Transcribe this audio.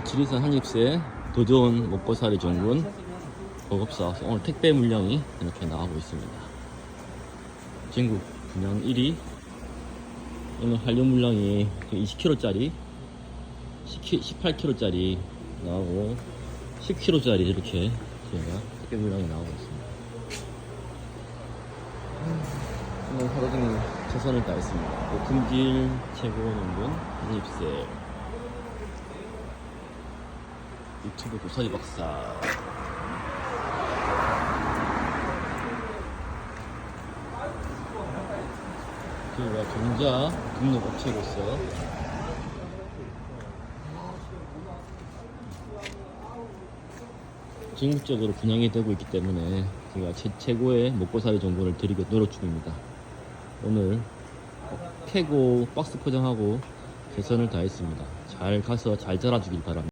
오늘 지리산 한입새 도전 먹고살이 전군 보급사 오늘 택배 물량이 이렇게 나가고 있습니다. 전국 분양 1위 오늘 한류 물량이 20kg짜리 18kg짜리 나오고 10kg짜리 이렇게 저희가 택배 물량이 나오고 있습니다. 오늘 하루 종일 최선을 다했습니다. 금질 최고 농군 한입새 유튜브 고사리 박사 저희가 전자 등록 업체로서 전국적으로 분양이 되고 있기 때문에 제가 제, 최고의 먹고살이 정보를 드리고 노력 중입니다. 오늘 캐고 박스 포장하고 최선을 다했습니다. 잘 가서 잘 자라주길 바랍니다.